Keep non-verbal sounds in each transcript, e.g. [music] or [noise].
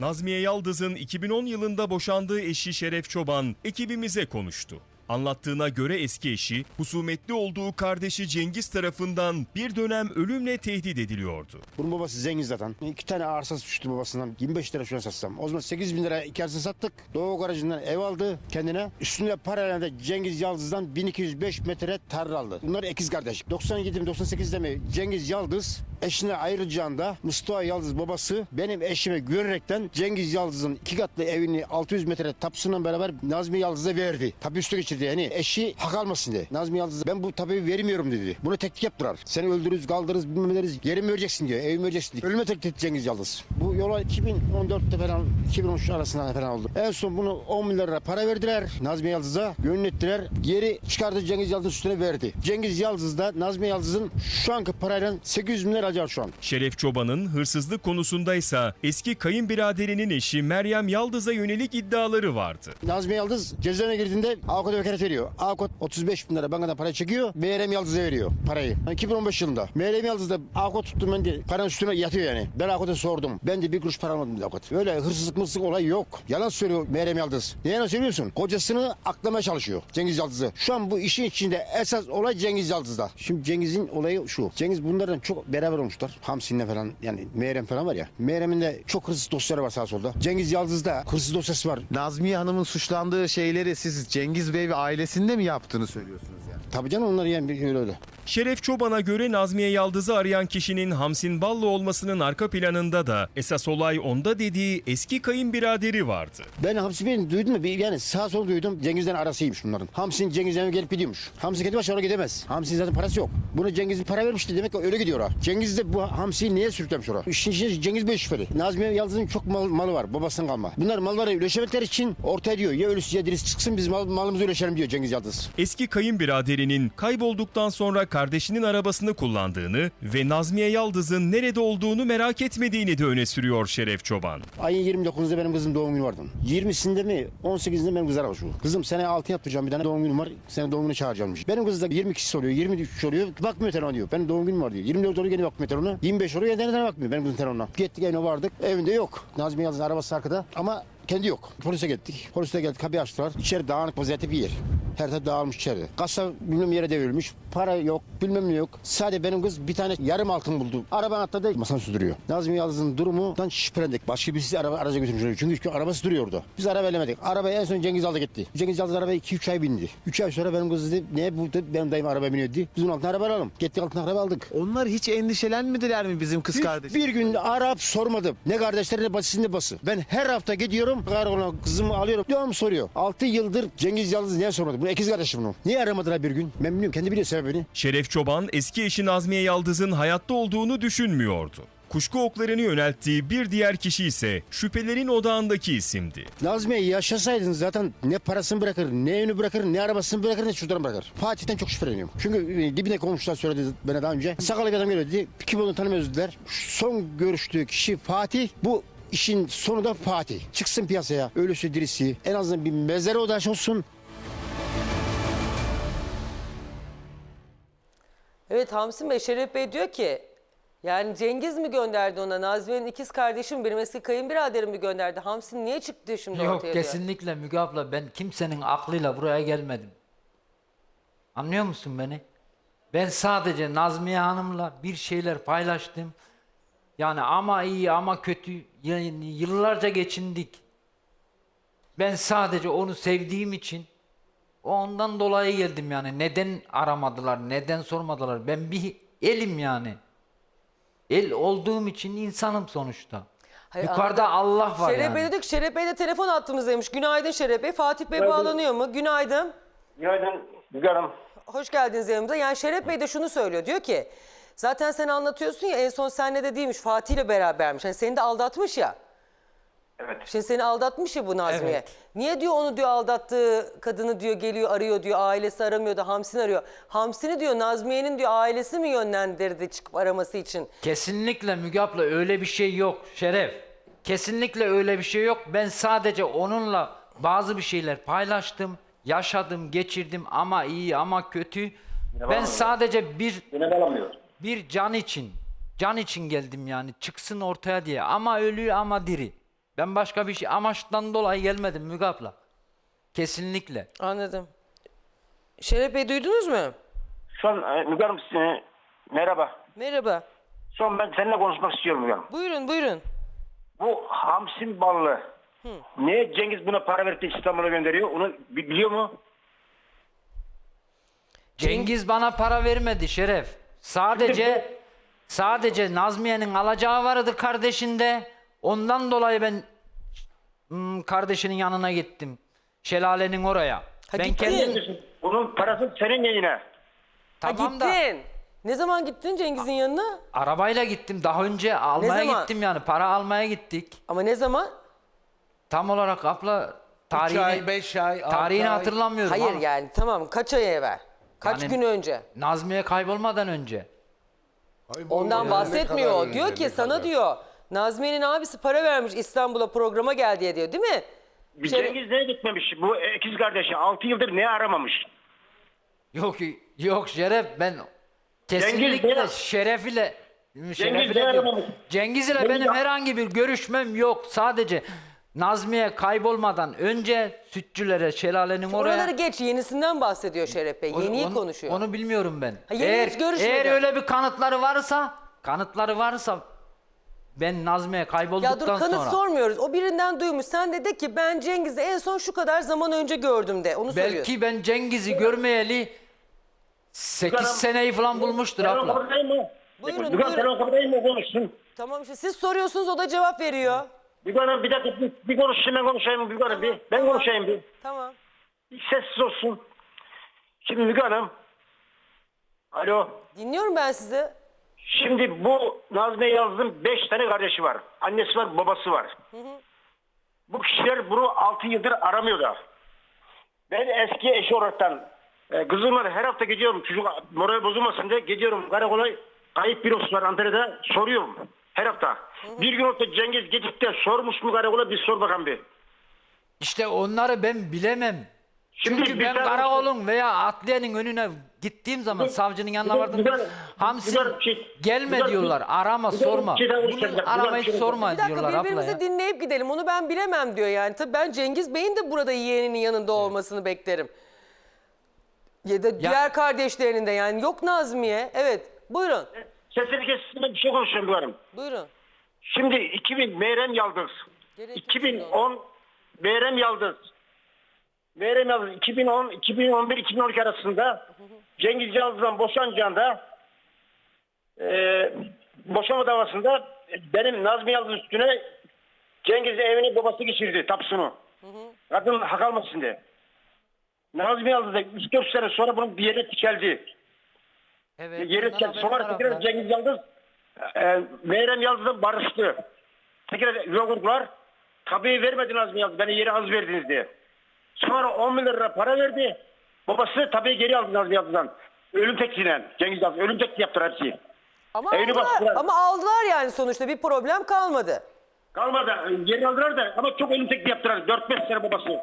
Nazmiye Yaldız'ın 2010 yılında boşandığı eşi Şeref Çoban ekibimize konuştu. Anlattığına göre eski eşi husumetli olduğu kardeşi Cengiz tarafından bir dönem ölümle tehdit ediliyordu. Bunun babası zengin zaten. İki tane arsası düştü babasından. 25 lira şuna satsam. O zaman 8 bin lira iki arsa sattık. Doğu garajından ev aldı kendine. Üstüne parayla da Cengiz Yaldız'dan 1205 metre tarla aldı. Bunlar ikiz kardeş. 97 mi 98'de mi Cengiz Yaldız eşine ayrılacağında Mustafa Yaldız babası benim eşime güvenerekten Cengiz Yaldız'ın iki katlı evini 600 metre tapusuyla beraber Nazmi Yaldız'a verdi. Tapu üstü geçirdi yani eşi hak almasın diye. Nazmi Yaldız'a ben bu tapuyu vermiyorum dedi. Bunu teklif yaptılar. Seni öldürürüz kaldırırız bilmem ederiz. Yerimi vereceksin diyor. Evimi vereceksin diyor. Ölüme teklif etti Cengiz Yaldız. Bu yola 2014'te falan 2013 arasında falan oldu. En son bunu 10 milyar lira para verdiler Nazmi Yaldız'a. Gönül ettiler. Geri çıkardı Cengiz Yaldız üstüne verdi. Cengiz Yaldız da Nazmi Yaldız'ın şu anki parayla 800 bin lira alacağı şu an. Şeref Çoban'ın hırsızlık konusundaysa eski kayınbiraderinin eşi Meryem Yaldız'a yönelik iddiaları vardı. Nazmi Yaldız cezaevine girdiğinde avukata vekalet veriyor. Avukat 35 bin lira bankadan para çekiyor. Meyrem Yaldız'a veriyor parayı. Yani 2015 yılında. Meyrem Yaldız da avukat tuttum ben de paranın üstüne yatıyor yani. Ben avukata sordum. Ben de bir kuruş para almadım avukat. Öyle hırsızlık mırsızlık olay yok. Yalan söylüyor Meyrem Yaldız. Niye yalan söylüyorsun? Kocasını aklamaya çalışıyor Cengiz Yaldız'ı. Şu an bu işin içinde esas olay Cengiz Yaldız'da. Şimdi Cengiz'in olayı şu. Cengiz bunlardan çok beraber olmuşlar. Hamsi'nle falan yani Meyrem falan var ya. Meyrem'in de çok hırsız dosyaları var sağ solda. Cengiz Yaldız'da hırsız dosyası var. Nazmiye Hanım'ın suçlandığı şeyleri siz Cengiz Bey ve ailesinde mi yaptığını söylüyorsunuz yani? Tabii canım onlar yani öyle öyle. Şeref Çoban'a göre Nazmiye Yaldız'ı arayan kişinin Hamsin Ballı olmasının arka planında da esas olay onda dediği eski kayınbiraderi vardı. Ben Hamsi Bey'in duydum mu? Yani sağ sol duydum. Cengiz'den arasıymış bunların. Hamsi'nin Cengiz'den gelip gidiyormuş. Hamsi kendi başına gidemez. Hamsi'nin zaten parası yok. Bunu Cengiz'in para vermişti demek ki öyle gidiyor ha. Cengiz de bu Hamsi'yi niye sürüklemiş oraya? İşin içinde Cengiz Bey şüpheli. Nazmiye Yaldız'ın çok mal, malı var. Babasından kalma. Bunlar malları üleşemedikleri için ortaya diyor. Ya ölüsü ya dirisi çıksın biz mal, malımızı üleşelim diyor Cengiz Yaldız. Eski kayınbiraderinin kaybolduktan sonra kardeşinin arabasını kullandığını ve Nazmiye Yaldız'ın nerede olduğunu merak etmediğini de öne sürüyor Şeref Çoban. Ayın 29'unda benim kızım doğum günü vardı. 20'sinde mi 18'inde benim kız aramış bu. Kızım sene altın yaptıracağım bir tane doğum günüm var. Seni doğum günü çağıracağım. Benim kız da 20 kişi oluyor 23 oluyor. Bakmıyor telefona diyor. Benim doğum günüm var diyor. 24 oluyor gene bakmıyor telefona. 25 oluyor gene bakmıyor benim kızın telefonuna. Gittik evine vardık. Evinde yok. Nazmi Yıldız'ın arabası arkada ama kendi yok. Polise gittik. Polise geldik kapıyı açtılar. İçeri dağınık vaziyette bir yer. Her taraf dağılmış içeri. Kasa bilmem yere devrilmiş. Para yok, bilmem ne yok. Sadece benim kız bir tane yarım altın buldu. Arabanın atladı, masanın üstü duruyor. Nazmi Yıldız'ın durumundan şüphelendik. Başka birisi araba araca götürmüş. Çünkü, çünkü arabası duruyor orada. Biz araba elemedik. Arabayı en son Cengiz aldı gitti. Cengiz Yıldız arabaya 2-3 ay bindi. 3 ay sonra benim kız dedi, ne bu dedi, benim dayım araba biniyor dedi. Biz onun altına araba alalım. Gittik altına araba aldık. Onlar hiç endişelenmediler mi bizim kız Bir, kardeşim? bir gün arap sormadım. Ne kardeşleri ne bacısı ne bası. Ben her hafta gidiyorum. Karakola kızımı alıyorum. Devamlı soruyor. 6 yıldır Cengiz Yıldız niye sormadı? Bu ikiz kardeşim bunu. Niye aramadılar bir gün? Ben biliyorum. Kendi biliyor sebebini. Şeref Çoban eski eşi Nazmiye Yaldız'ın hayatta olduğunu düşünmüyordu. Kuşku oklarını yönelttiği bir diğer kişi ise şüphelerin odağındaki isimdi. Nazmiye yaşasaydın zaten ne parasını bırakır, ne evini bırakır, ne arabasını bırakır, ne çocuklarını bırakır. Fatih'ten çok şüpheleniyorum. Çünkü e, dibine komşular söyledi bana daha önce. Sakallı bir adam geliyor dedi. Kim olduğunu tanımıyoruz dediler. Son görüştüğü kişi Fatih. Bu işin sonu da Fatih. Çıksın piyasaya. Ölüsü dirisi. En azından bir mezara odaş olsun. Evet Hamsi Bey, Şeref Bey diyor ki yani Cengiz mi gönderdi ona? Nazmiye'nin ikiz kardeşi mi? Benim eski kayınbiraderim mi gönderdi? Hamsi niye çıktı şimdi Yok ortaya diyor. kesinlikle Müge abla ben kimsenin aklıyla buraya gelmedim. Anlıyor musun beni? Ben sadece Nazmiye Hanım'la bir şeyler paylaştım. Yani ama iyi ama kötü yani yıllarca geçindik. Ben sadece onu sevdiğim için ondan dolayı geldim yani. Neden aramadılar, neden sormadılar? Ben bir elim yani. El olduğum için insanım sonuçta. Hayır, Yukarıda anladım. Allah var Şeref yani. Bey dedik Şeref Bey de telefon attığımızdaymış. Günaydın Şeref Bey. Fatih Bey bağlanıyor mu? Günaydın. Günaydın Hanım. Hoş geldiniz yanımıza. Yani Şeref Bey de şunu söylüyor. Diyor ki zaten sen anlatıyorsun ya en son senle de değilmiş. Fatih ile berabermiş. Yani seni de aldatmış ya. Evet. Şimdi seni aldatmış ya bu Nazmiye. Evet. Niye diyor onu diyor aldattığı kadını diyor geliyor arıyor diyor ailesi aramıyor da Hamsi'ni arıyor. Hamsi'ni diyor Nazmiye'nin diyor ailesi mi yönlendirdi çıkıp araması için? Kesinlikle Müge abla öyle bir şey yok Şeref. Kesinlikle öyle bir şey yok. Ben sadece onunla bazı bir şeyler paylaştım. Yaşadım, geçirdim ama iyi ama kötü. Ben sadece bir Yine bağlamıyor. Bir can için, can için geldim yani çıksın ortaya diye. Ama ölü ama diri. Ben başka bir şey amaçtan dolayı gelmedim Müge abla. Kesinlikle. Anladım. Şeref Bey duydunuz mu? Son e, Müge Hanım e, merhaba. Merhaba. Son ben seninle konuşmak istiyorum Müge Hanım. Buyurun buyurun. Bu Hamsin ballı. Niye Cengiz buna para verip de İstanbul'a gönderiyor? Onu bi- biliyor mu? Cengiz bana para vermedi Şeref. Sadece [laughs] sadece Nazmiye'nin alacağı vardı kardeşinde. Ondan dolayı ben hmm, kardeşinin yanına gittim. Şelalenin oraya. Ha, ben gittin. kendim Bunun parası senin yine. Ha, tamam da gittin. Ne zaman gittin Cengiz'in yanına? arabayla gittim. Daha önce almaya zaman? gittim yani. Para almaya gittik. Ama ne zaman? Tam olarak abla 3 tarihini, ay, 5 ay, 6 tarihini ay. hatırlamıyorum Hayır ama yani tamam kaç ay evvel? Kaç Yani- gün önce? Nazmiye kaybolmadan önce. Ondan Ne bahsetmiyor. kadar diyor önce, ki sana kadar? diyor Nazmiye'nin abisi para vermiş İstanbul'a programa gel diye diyor değil mi? Bir Şeref- Cengiz neye gitmemiş? Bu ikiz kardeşi 6 yıldır ne aramamış? Yok yok Şeref ben kesinlikle ne- Şeref ile Şeref ile diyorum. aramamış? Cengiz ile Cengiz benim herhangi bir görüşmem yok. Sadece Nazmiye kaybolmadan önce sütçülere şelalenin oraya Oraları geç yenisinden bahsediyor Şeref Bey. Onu- Yeniyi onu- konuşuyor. Onu bilmiyorum ben. Ha, yeni eğer, hiç görüşmedi. eğer öyle bir kanıtları varsa, kanıtları varsa ben Nazmiye kaybolduktan ya dur kanıt sonra sormuyoruz. O birinden duymuş. Sen de de ki ben Cengiz'i en son şu kadar zaman önce gördüm de. Onu soruyorsun. belki ben Cengiz'i görmeyeli 8 Hanım, seneyi falan bulmuştur Sen o abla. kapıdayım mı? Buyurun, sen buyurun. o kapıdayım mı? Konuşsun. Tamam işte siz soruyorsunuz o da cevap veriyor. Müge Hanım bir dakika bir, bir konuşayım ben konuşayım Müge Hanım bir. Ben tamam. konuşayım bir. Tamam. Bir sessiz olsun. Şimdi Müge Hanım. Alo. Dinliyorum ben sizi. Şimdi bu Nazmiye Yalçın'ın beş tane kardeşi var. Annesi var, babası var. Bu kişiler bunu altı yıldır aramıyor da. Ben eski eşi olaraktan e, her hafta gidiyorum çocuk moral bozulmasın diye gidiyorum karakola kayıp bürosu var Antalya'da soruyorum her hafta. Bir gün orta Cengiz gidip de sormuş mu karakola bir sor bakalım bir. İşte onları ben bilemem. Şimdi Çünkü bir ben tane- karakolun veya adliyenin önüne gittiğim zaman Bir- savcının yanına bir- vardım. bir tane- Hamsi bir tane şey- gelme bir tane- diyorlar. Arama bir tane sorma. bir şey daha Bunu konuşacağım. Bir arama dakika, hiç bir sorma Bir dakika diyorlar abla birbirimizi ya. dinleyip gidelim. Onu ben bilemem diyor yani. Tabii ben Cengiz Bey'in de burada yeğeninin yanında olmasını beklerim. Ya da diğer kardeşlerinin de yani. Yok Nazmiye. Evet. Buyurun. Sesini ben bir şey konuşuyorum. Buyurun. Şimdi 2000 Meyrem Yaldız. Gerek yok 2010 Meyrem Yaldız. Meyrem Yaldız 2010 2011 2012 arasında Cengiz Yaldız'dan boşanacağında e, boşanma davasında benim Nazmi Yaldız üstüne Cengiz evini babası geçirdi tapusunu. Kadın hak almasın diye. Nazmi Yaldız da 3-4 sene sonra bunun bir yere tikeldi. Evet, Yeri bundan haberim Sonra var tekrar abla. Cengiz Yıldız e, Meyrem Yıldız'la barıştı. Tekrar yuva kurdular. Tabii vermedi Nazmi Yıldız. Beni yeri az verdiniz diye. Sonra 10 bin lira para verdi. Babası tabii geri aldı Nazmi Yıldız'dan. Ölüm tekliğiyle Cengiz Yıldız. Ölüm tekliği yaptılar hepsi. Ama Evini aldılar, bastılar. ama aldılar yani sonuçta bir problem kalmadı. Kalmadı. Geri aldılar da ama çok ölüm tekliği yaptılar. 4-5 sene babası.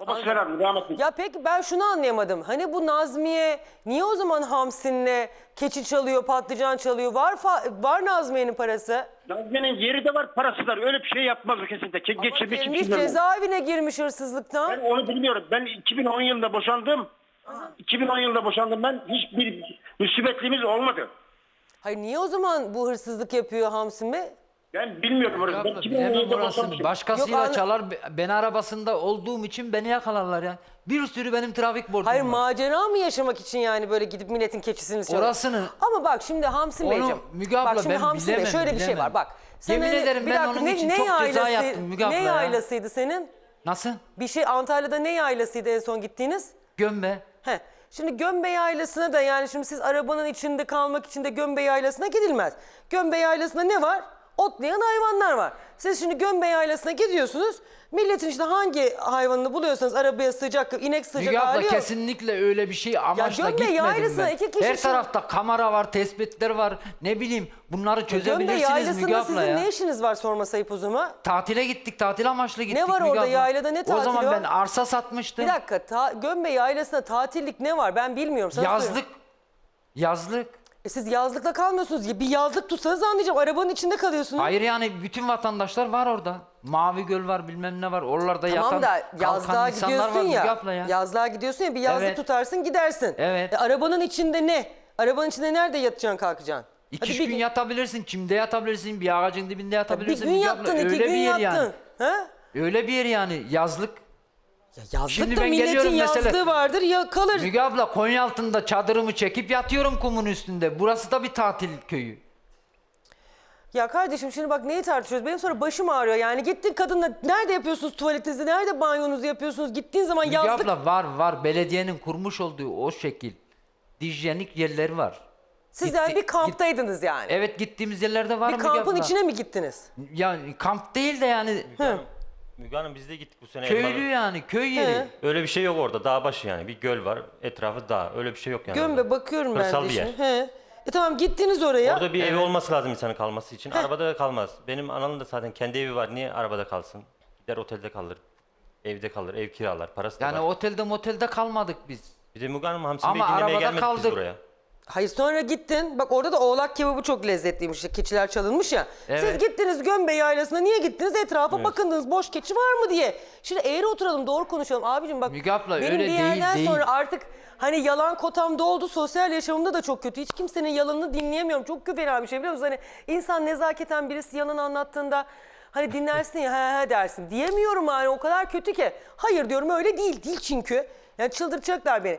Babası falan rahmetli. Ya peki ben şunu anlayamadım. Hani bu Nazmiye niye o zaman Hamsin'le keçi çalıyor, patlıcan çalıyor? Var fa- var Nazmiye'nin parası. Nazmi'nin yeri de var parası da var. Öyle bir şey yapmaz o kesinlikle. Ke- Gelmiş bilmiyorum. cezaevine girmiş hırsızlıktan. Ben onu bilmiyorum. Ben 2010 yılında boşandım. 2010 yılında boşandım ben. Hiçbir musibetliğimiz olmadı. Hayır niye o zaman bu hırsızlık yapıyor Hamsin Bey? Ben bilmiyorum orası. Ben Abla, 2010 bilemem yılında orasını. boşanmışım. Başkasıyla Yok, çalar. be- Ben arabasında olduğum için beni yakalarlar ya. Bir sürü benim trafik borcum Hayır var. macera mı yaşamak için yani böyle gidip milletin keçisini çalıyor? Orasını- Ama bak şimdi Hamsin Onu Beyciğim. Müge abla bak şimdi ben Hamsin Bey bilemem, şöyle bir şey var bak. Yemin hani- ederim bir ben dakika, onun için çok ceza yattım Müge abla Ne ya. yaylasıydı senin? Nasıl? Bir şey Antalya'da ne yaylasıydı en son gittiğiniz? Gömbe. He. Şimdi Gömbe Yaylası'na da yani şimdi siz arabanın içinde kalmak için de Gömbe Yaylası'na gidilmez. Gömbe Yaylası'nda ne var? Otlayan hayvanlar var. Siz şimdi Gömbe Yaylası'na gidiyorsunuz. Milletin işte hangi hayvanını buluyorsanız arabaya sığacak, inek sığacak Müge abla hali yok. kesinlikle öyle bir şey amaçla Gömbe gitmedim yaylasına ben. iki kişi Her şu- tarafta kamera var, tespitler var. Ne bileyim bunları Gömbe çözebilirsiniz Müge Yaylası'nda abla sizin ya. ne işiniz var sorma sayıp zaman? Tatile gittik, tatil amaçlı gittik var Müge orada abla. yaylada, ne O tatili zaman var? ben arsa satmıştım. Bir dakika ta, Gömbe Yaylası'nda tatillik ne var ben bilmiyorum. Sana Yazlık. soruyorum. Yazlık. E siz yazlıkta kalmıyorsunuz. Bir yazlık tutsanız anlayacağım. Arabanın içinde kalıyorsunuz. Hayır yani bütün vatandaşlar var orada. Mavi Göl var bilmem ne var. Oralarda Tamam yatan da kalkan yazlığa insanlar gidiyorsun var ya, Müge abla ya. Yazlığa gidiyorsun ya bir yazlık Evet. tutarsın gidersin. Evet. E, arabanın içinde ne? Arabanın içinde nerede yatacaksın kalkacaksın? İki Hadi üç bir gün yatabilirsin, çimde yatabilirsin, bir ağacın dibinde bir yatabilirsin. gün Müge abla. yattın, iki Öyle gün bir yer yattın. yani. Ha? Öyle bir yer yani yazlık. Ya yazlık Şimdi da ben milletin geliyorum yazlığı mesela- vardır ya kalır. Müge abla Konya altında çadırımı çekip yatıyorum kumun üstünde. Burası da bir tatil köyü. Ya kardeşim şimdi bak neyi tartışıyoruz? Benim sonra başım ağrıyor. Yani gittin kadınla nerede yapıyorsunuz tuvaletinizi? Nerede banyonuzu yapıyorsunuz? Gittiğin zaman Müge yazlık abla var var belediyenin kurmuş olduğu o şekil. Hijyenik yerleri var. siz yani gitti- bir kamptaydınız yani. Evet gittiğimiz yerlerde var bir Müge kampın abla. içine mi gittiniz? Yani kamp değil de yani Müge Hanım biz de gittik bu sene. köylü Elmalı. yani köy yeri. He. Öyle bir şey yok orada. Dağ başı yani. Bir göl var. Etrafı dağ. Öyle bir şey yok yani. Gömbe orada. bakıyorum ben Kırsal de bir yer. şimdi. He. E tamam gittiniz oraya. Orada bir evi olması lazım insanın kalması için. Arabada kalmaz. Benim anamın da zaten kendi evi var. Niye arabada kalsın? Gider otelde kalır. Evde kalır. Ev kiralar. Parası da Yani var. otelde motelde kalmadık biz. Bir de Müge Hanım Hamsi Ama Bey dinlemeye arabada gelmedik biz kaldık. buraya. Hayır sonra gittin. Bak orada da oğlak kebabı çok lezzetliymiş. Keçiler çalınmış ya. Siz Evet. gittiniz Gömbe Yaylası'na. Niye gittiniz? Etrafa bakındınız. Boş keçi var mı diye. Şimdi eğri oturalım doğru konuşalım. Abicim bak Müge abla, benim öyle bir değil, yerden değil. sonra artık hani yalan kotam doldu. Sosyal yaşamımda da çok kötü. Hiç kimsenin yalanını dinleyemiyorum. Çok fena bir şey biliyor musun? Hani insan nezaketen birisi yalan anlattığında hani dinlersin ya [laughs] he he dersin. Diyemiyorum yani o kadar kötü ki. Hayır diyorum öyle değil. Değil çünkü. Yani çıldırtacaklar beni.